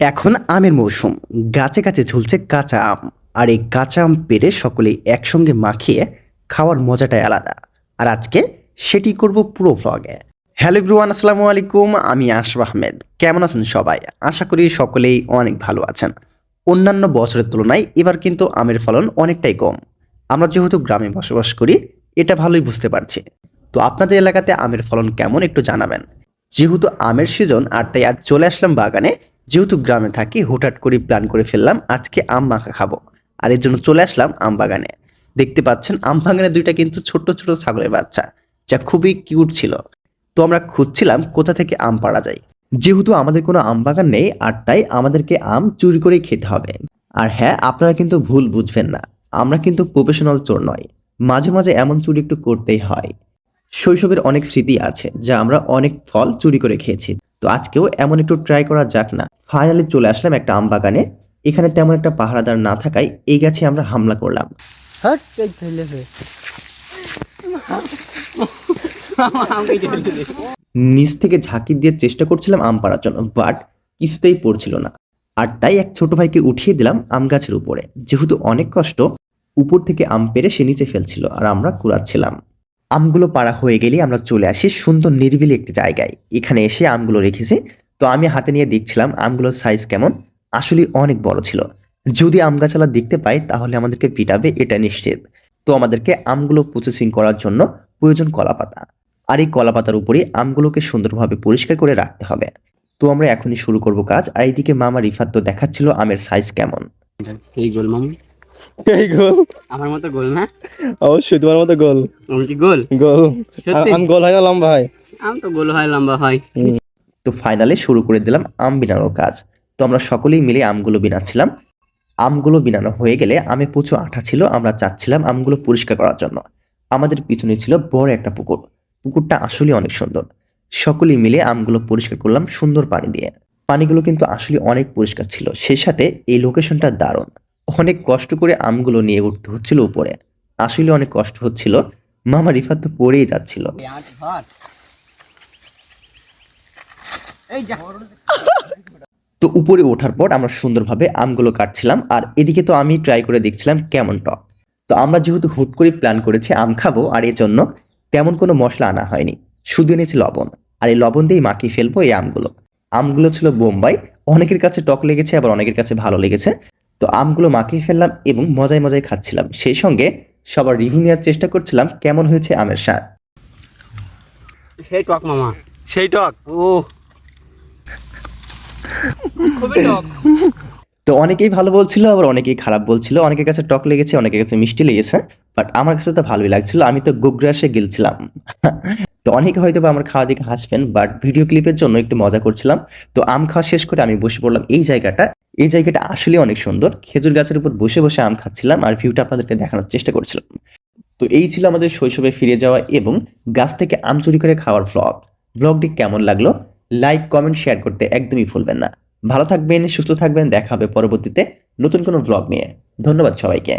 এখন আমের মৌসুম। গাছে গাছে ঝুলছে কাঁচা আম। আর এই কাঁচা আম পেরে সকলেই একসঙ্গে মাখিয়ে খাওয়ার মজাটাই আলাদা। আর আজকে সেটি করব পুরো ভ্লগে হ্যালো ব্রুয়ান আসসালামু আলাইকুম। আমি আশরাফ আহমেদ। কেমন আছেন সবাই? আশা করি সকলেই অনেক ভালো আছেন। অন্যান্য বছরের তুলনায় এবার কিন্তু আমের ফলন অনেকটাই কম। আমরা যেহেতু গ্রামে বসবাস করি, এটা ভালোই বুঝতে পারছি। তো আপনাদের এলাকাতে আমের ফলন কেমন একটু জানাবেন। যেহেতু আমের সিজন আর তাই আজ চলে আসলাম বাগানে যেহেতু গ্রামে থাকি, হুটহাট করে প্ল্যান করে ফেললাম, আজকে আম মাখা খাব। আর এর জন্য চলে আসলাম আম বাগানে। দেখতে পাচ্ছেন, আম বাগানে দুইটা কিন্তু ছোট্ট, ছোট ছাগলের বাচ্চা, যা খুবই কিউট ছিল। তো আমরা খুঁজছিলাম কোথা থেকে আম পাড়া যায়। যেহেতু আমাদের কোনো আম বাগান নেই, আর তাই আমাদেরকে আম চুরি করে খেতে হবে। আর হ্যাঁ আপনারা কিন্তু ভুল বুঝবেন না, আমরা কিন্তু প্রফেশনাল চোর নয় মাঝে মাঝে এমন চুরি একটু করতেই হয়। শৈশবের অনেক স্মৃতি আছে, যা আমরা অনেক ফল চুরি করে খেয়েছি। তো আজকেও এমন একটু ট্রাই করা যাক না। ফাইনালি চলে আসলাম একটা আম বাগানে এখানে তেমন একটা পাহারাদার না থাকায় এই গাছে আমরা হামলা করলাম। নিচ থেকে ঝাঁকি দিয়ে চেষ্টা করছিলাম আম পাড়ার জন্য বাট কিছুতেই পড়ছিল না। আর তাই এক ছোট ভাইকে উঠিয়ে দিলাম আম গাছের উপরে। যেহেতু অনেক কষ্ট উপর থেকে আম পেরে সে নিচে ফেলছিল আর আমরা কুড়াচ্ছিলাম। আমগুলো পাড়া হয়ে গেলেই আমরা চলে আসি সুন্দর নিরিবিলি একটি জায়গায়। এখানে এসে আমগুলো রেখেছি। তো আমি হাতে নিয়ে দেখছিলাম আমগুলোর সাইজ কেমন। আসলে অনেক বড় ছিল। যদি আম গাছালা দেখতে পাই, তাহলে আমাদেরকে পিটাবে, এটা নিশ্চিত। তো আমাদেরকে আমগুলো প্রসেসিং করার জন্য প্রয়োজন কলাপাতা। আর এই কলাপাতার উপরে আমগুলোকে সুন্দরভাবে পরিষ্কার করে রাখতে হবে। তো আমরা এখনই শুরু করব কাজ। আর এইদিকে মামা রিফাত তো দেখাচ্ছিল আমের সাইজ কেমন। এই গোল মামু এই গোল। আমার মতো গোল না? অবশ্যই তোমার মতো গোল। আমি কি গোল? গোল। আমি গোল হয় না লম্বা হয়? আম তো গোল হয় লম্বা হয়। তো ফাইনালি শুরু করে দিলাম আম বিনানোর কাজ। তো আমরা সকলেই মিলে আমগুলো বিনাচ্ছিলাম। আমগুলো বিনানো হয়ে গেলে আমে প্রচুর আঠা ছিল আমরা চাচ্ছিলাম আমগুলো পরিষ্কার করার জন্য। আমাদের পিছনে ছিল বড় একটা পুকুর। পুকুরটা আসলে অনেক সুন্দর। সকলেই মিলে আমগুলো পরিষ্কার করলাম সুন্দর পানি দিয়ে। পানিগুলো কিন্তু আসলে অনেক পরিষ্কার ছিল। সেই সাথে এই লোকেশনটা দারুণ। অনেক কষ্ট করে আমগুলো নিয়ে উঠতে হচ্ছিল উপরে। আসলে অনেক কষ্ট হচ্ছিল। মামা রিফাত তো পড়েই যাচ্ছিল। তো উপরে ওঠার পর আমরা সুন্দরভাবে আমগুলো কাটছিলাম আর এদিকে তো আমি ট্রাই করে দেখছিলাম কেমন টক। তো আমরা যেহেতু হুট করে প্ল্যান করেছি আম খাব আর এর জন্য তেমন কোনো মশলা আনা হয়নি। শুধু এনেছি লবণ। আর এই লবণ দিয়েই মাখিয়ে ফেলব এই আমগুলো। আমগুলো ছিল বোম্বাই। অনেকের কাছে টক লেগেছে আবার অনেকের কাছে ভালো লেগেছে। তো আমগুলো মাখিয়ে ফেললাম এবং মজায় মজায় খাচ্ছিলাম। সেই সঙ্গে সবার রিভিউ নেওয়ার চেষ্টা করছিলাম কেমন হয়েছে আমের স্বাদ। সেই টক মামা। সেই টক? ও খুবই টক। তো অনেকেই ভালো বলছিল আবার অনেকেই খারাপ বলছিল। অনেকের কাছে টক লেগেছে অনেকের কাছে মিষ্টি লেগেছে বাট আমার কাছে তো ভালোই লাগছিল। আমি তো গোগ্রাসে গেলছিলাম। তো অনেকে হয়তো বা আমার খাওয়া দিকে হাসবেন বাট ভিডিও ক্লিপের জন্য একটু মজা করছিলাম। তো আম খাওয়া শেষ করে আমি বসে পড়লাম এই জায়গাটা। এই জায়গাটা আসলে অনেক সুন্দর। খেজুর গাছের উপর বসে বসে আম খাচ্ছিলাম আর ভিউটা আপনাদেরকে দেখানোর চেষ্টা করছিলাম। তো এই ছিল আমাদের শৈশবে ফিরে যাওয়া এবং গাছ থেকে আম চুরি করে খাওয়ার ভ্লগ ভ্লগটি কেমন লাগল? লাইক কমেন্ট শেয়ার করতে একদমই ভুলবেন না। ভালো থাকবেন, সুস্থ থাকবেন, দেখা হবে পরবর্তীতে নতুন কোনো ভ্লগ নিয়ে। ধন্যবাদ সবাইকে।